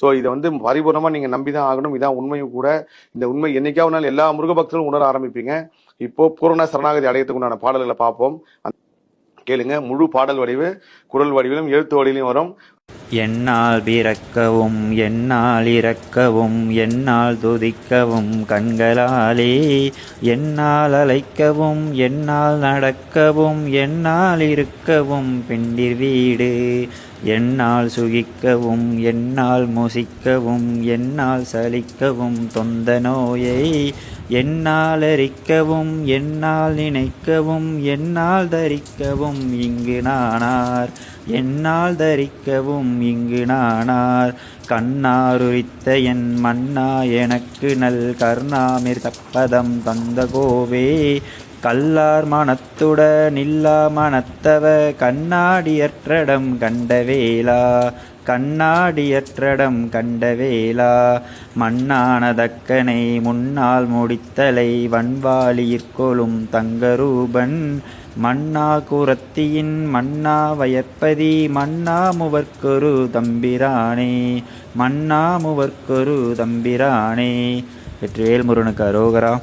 So இதை வந்து பரிபூர்ணமாக நீங்கள் நம்பி தான் ஆகணும். இதான் உண்மையும் கூட. இந்த உண்மை என்னைக்காவது எல்லா முருக பக்தர்களும் உணர ஆரம்பிப்பீங்க. இப்போ பூரண சரணாகதி அடையத்துக்கு உண்டான பாடல்களை பார்ப்போம். கேளுங்க. முழு பாடல் வடிவு குரல் வடிவிலும் எழுத்து வடிவிலும் வரும். என்னால் பிறக்கவும் என்னால் இறக்கவும் என்னால் துதிக்கவும் கண்களாலே. என்னால் அழைக்கவும் என்னால் நடக்கவும் என்னால் இருக்கவும் பெண்டிர் வீடு. என்னால் சுகிக்கவும் என்னால் முசிக்கவும் என்னால் சலிக்கவும் தொந்த நோயை என்னால் அறிக்கவும் என்னால் நினைக்கவும் என்னால் தரிக்கவும் இங்கு நானார். என்னால் தரிக்கவும் இங்கு நானார். கண்ணாருரித்த என் மன்னா எனக்கு நல் கருணாமிர் தப்பதம் தந்த கோவே. கல்லார் மனத்துட நில்லா மனத்தவ கண்ணாடியற்றடம் கண்டவேலா கண்ணாடியற்றடம் கண்டவேலா மண்ணானதக்கனை முன்னால் முடித்தலை வன்வாளியிற்கொளும் தங்கரூபன் மன்னா குரத்தியின் மன்னா வயற்பதி மன்னா முவர்க்கொரு தம்பிரானே மன்னா முவர்க்கொரு தம்பிரானே. வெற்றிவேல் முருகனுக்கு அரோகரா.